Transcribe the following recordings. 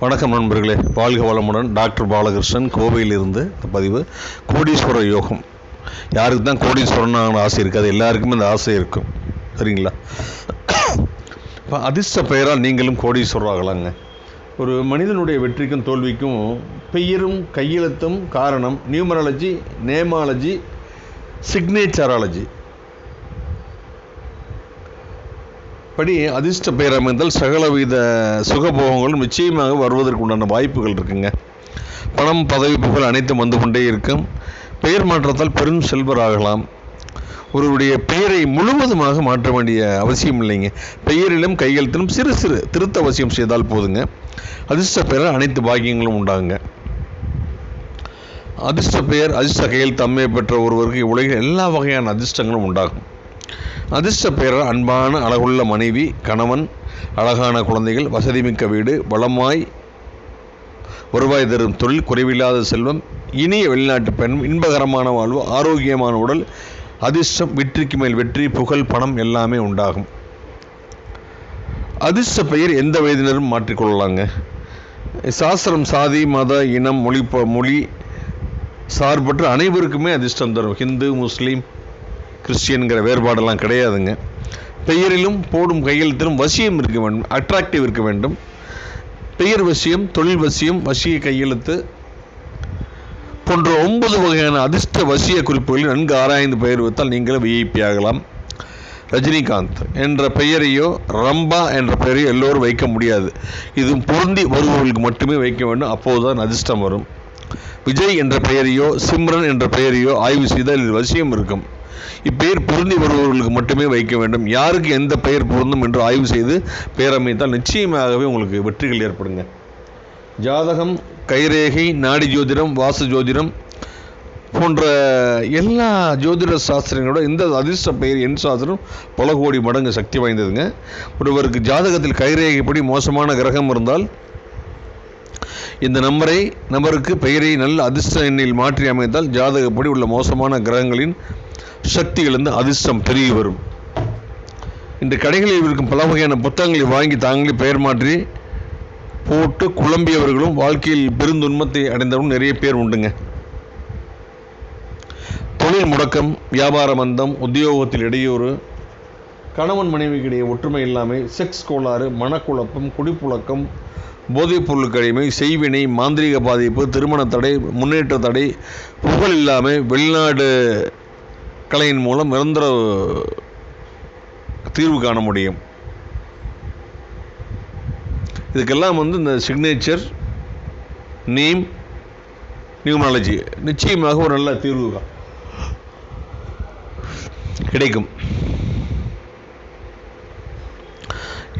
வணக்கம் நண்பர்களே. வாழ்க வளமுடன். டாக்டர் பாலகிருஷ்ணன் கோவையிலிருந்து இந்த பதிவு. கோடீஸ்வர யோகம். யாருக்கு தான் கோடீஸ்வரன் ஆசை இருக்காது. எல்லாருக்குமே அந்த ஆசை இருக்கும். சரிங்களா? இப்போ அதிர்ஷ்ட பெயரால் நீங்களும் கோடீஸ்வரர் ஆகலாங்க ஒரு மனிதனுடைய வெற்றிக்கும் தோல்விக்கும் பெயரும் கையெழுத்தும் காரணம் நியூமராலஜி நேமாலஜி சிக்னேச்சராலஜி. படி அதிர்ஷ்ட பெயர் அமைந்தால் சகலவித சுகபோகங்களும் நிச்சயமாக வருவதற்கு உண்டான வாய்ப்புகள் இருக்குங்க. பணம் பதவி புகழ் அனைத்தும் வந்து கொண்டே இருக்கும். பெயர் மாற்றத்தால் பெரும் செல்வராகலாம். ஒருவருடைய பெயரை முழுவதுமாக மாற்ற வேண்டிய அவசியம் இல்லைங்க. பெயரிலும் கையெழுத்திலும் சிறு சிறு திருத்த அவசியம் செய்தால் போதுங்க. அதிர்ஷ்ட பெயர் அனைத்து பாக்கியங்களும் உண்டாகுங்க அதிர்ஷ்ட பெயர் அதிர்ஷ்ட கையில் அம்மையை பெற்ற ஒருவருக்கு உலகில் எல்லா வகையான அதிர்ஷ்டங்களும் உண்டாகும். அதிர்ஷ்ட பெயரால் அன்பான அழகுள்ள மனைவி கணவன் அழகான குழந்தைகள் வசதிமிக்க வீடு வளமாய் வருவாய் தரும் தொழில் குறைவில்லாத செல்வம் இனிய வெளிநாட்டு பெண் இன்பகரமான வாழ்வு ஆரோக்கியமான உடல் அதிர்ஷ்டம் வெற்றிக்கு மேல் வெற்றி புகழ் பணம் எல்லாமே உண்டாகும். அதிர்ஷ்ட பெயர் எந்த வயதினரும் மாற்றிக்கொள்ளலாங்க. சாஸ்திரம் சாதி மத இனம் மொழி மொழி சார்பற்ற அனைவருக்குமே அதிர்ஷ்டம் தரும். ஹிந்து முஸ்லீம் கிறிஸ்டியனுங்கிற வேறுபாடெல்லாம் கிடையாதுங்க. பெயரிலும் போடும் கையெழுத்திலும் வசியம் இருக்க வேண்டும் அட்ராக்டிவ் இருக்க வேண்டும். பெயர் வசியம் தொழில் வசியம் வசிய கையெழுத்து போன்ற ஒன்பது வகையான அதிர்ஷ்ட வசிய குறிப்புகளில் நன்கு ஆராய்ந்து பெயர் வைத்தால் நீங்களும் விஐபி ஆகலாம். ரஜினிகாந்த் என்ற பெயரையோ ரம்பா என்ற பெயரையோ எல்லோரும் வைக்க முடியாது. இது பொருந்தி வருபவர்களுக்கு மட்டுமே வைக்க வேண்டும். அப்போதுதான் அதிர்ஷ்டம் வரும். விஜய் என்ற பெயரையோ சிம்ரன் என்ற பெயரையோ ஆய்வு செய்தால் இது வசியம் இருக்கும். இப்பெயர் பொருந்தி வருபவர்களுக்கு மட்டுமே வைக்க வேண்டும். யாருக்கு எந்த பெயர் பொருந்தும் என்று ஆய்வு செய்து பெயர் அமைத்தால் நிச்சயமாகவே உங்களுக்கு வெற்றிகள் ஏற்படுங்க. ஜாதகம் கைரேகை நாடி ஜோதிடம் வாசு ஜோதிடம் போன்ற எல்லா ஜோதிட சாஸ்திரங்களோட இந்த அதிர்ஷ்ட பெயர் எண் சாஸ்திரம் பல கோடி மடங்கு சக்தி வாய்ந்ததுங்க. ஒருவருக்கு ஜாதகத்தில் கைரேகைப்படி மோசமான கிரகம் இருந்தால் இந்த நம்பரை நபருக்கு பெயரை நல்ல அதிர்ஷ்ட எண்ணில் மாற்றி அமைத்தால் ஜாதகப்படி உள்ள மோசமான கிரகங்களின் சக்திகளிலிருந்து அதிர்ஷ்டம் பெருகி வரும். இன்று கடைகளில் இருக்கும் பல வகையான புத்தகங்களை வாங்கி தாங்களே பெயர் மாற்றி போட்டு குழம்பியவர்களும் வாழ்க்கையில் பெருந்துன்பத்தை அடைந்தவரும் நிறைய பேர் உண்டுங்க. தொழில் முடக்கம் வியாபார மந்தம் உத்தியோகத்தில் இடையூறு கணவன் மனைவிக்கிடையே ஒற்றுமை இல்லாமை செக்ஸ் கோளாறு மனக்குழப்பம் குடிப்புழக்கம் போதைப் பொருள் அடிமை செய்வினை மாந்திரீக பாதிப்பு திருமண தடை முன்னேற்ற தடை புகழ் இல்லாமல் வெளிநாடு கலையின் மூலம் நிரந்தர தீர்வு காண முடியும். இதுக்கெல்லாம் வந்து இந்த சிக்னேச்சர் நீம் நியூமாலஜி நிச்சயமாக ஒரு நல்ல தீர்வு கா- கிடைக்கும்.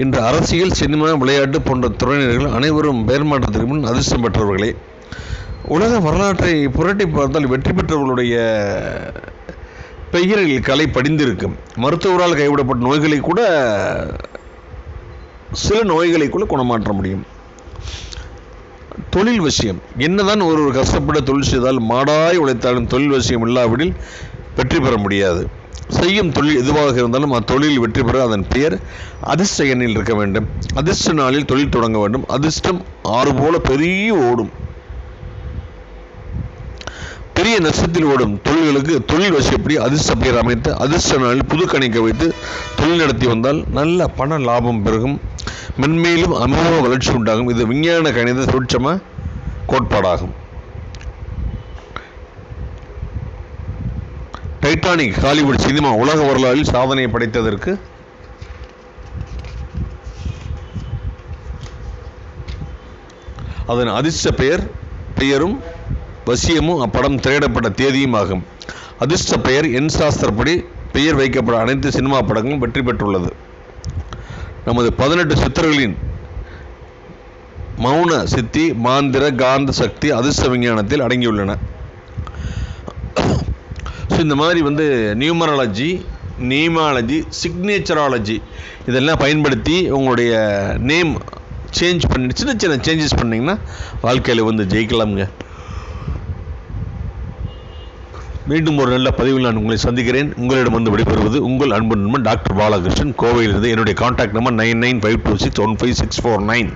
இன்று அரசியல் சினிமா விளையாட்டு போன்ற துறையினர்கள் அனைவரும் பெயர் மாற்றத்திற்கு முன் அதிர்ஷ்டம் பெற்றவர்களே. உலக வரலாற்றை புரட்டி பார்த்தால் வெற்றி பெற்றவர்களுடைய பெயரில் கலை படிந்திருக்கும். மருத்துவரால் கைவிடப்பட்ட நோய்களை கூட சில நோய்களை கூட குணமாற்ற முடியும். தொழில் விஷயம். என்னதான் ஒருவர் கஷ்டப்பட தொழில் செய்தால் மாடாய் உழைத்தாலும் தொழில் விஷயம் இல்லாவிடில் வெற்றி பெற முடியாது. செய்யும் தொழில் எதுவாக இருந்தாலும் அத்தொழில் வெற்றி பெற அதன் பெயர் அதிர்ஷ்ட எண்ணில் இருக்க வேண்டும். அதிர்ஷ்ட நாளில் தொழில் தொடங்க வேண்டும். அதிர்ஷ்டம் ஆறு போல பெரிய ஓடும். பெரிய நஷ்டத்தில் ஓடும் தொழில்களுக்கு தொழில் வசிப்படி அதிர்ஷ்ட பெயர் அமைத்து அதிர்ஷ்ட நாளில் புது கணிக்க வைத்து தொழில் நடத்தி வந்தால் நல்ல பண லாபம் பெருகும். மென்மேலும் அனுபவ வளர்ச்சி உண்டாகும். இது விஞ்ஞான கணித சூட்சம கோட்பாடாகும். டைட்டானிக் ஹாலிவுட் சினிமா உலக வரலாறில் சாதனை படைத்ததற்கு? அதன் அதிர்ஷ்ட பெயர் பெயரும் வசியமும் அப்படம் திரையிடப்பட்ட தேதியும் ஆகும். அதிர்ஷ்ட பெயர் என் சாஸ்திரப்படி பெயர் வைக்கப்பட அனைத்து சினிமா படங்களும் வெற்றி பெற்றுள்ளது. நமது பதினெட்டு சித்தர்களின் மௌன சித்தி மாந்திர காந்த சக்தி அதிர்ஷ்ட விஞ்ஞானத்தில் அடங்கியுள்ளன. ஸோ இந்த மாதிரி வந்து நியூமராலஜி நேமாலஜி சிக்னேச்சராலஜி இதெல்லாம் பயன்படுத்தி உங்களுடைய நேம் சேஞ்ச் பண்ணி சின்ன சின்ன சேஞ்சஸ் பண்ணிங்கன்னா வாழ்க்கையில் வந்து ஜெயிக்கலாம்ங்க. மீண்டும் ஒரு நல்ல பதிவில் நான் உங்களை சந்திக்கிறேன். உங்களிடம் வந்து விடைபெறுவது உங்கள் அன்பு நண்பன் டாக்டர் பாலகிருஷ்ணன். கோவையிலிருந்து என்னுடைய contact number nine nine five two six one five six four nine.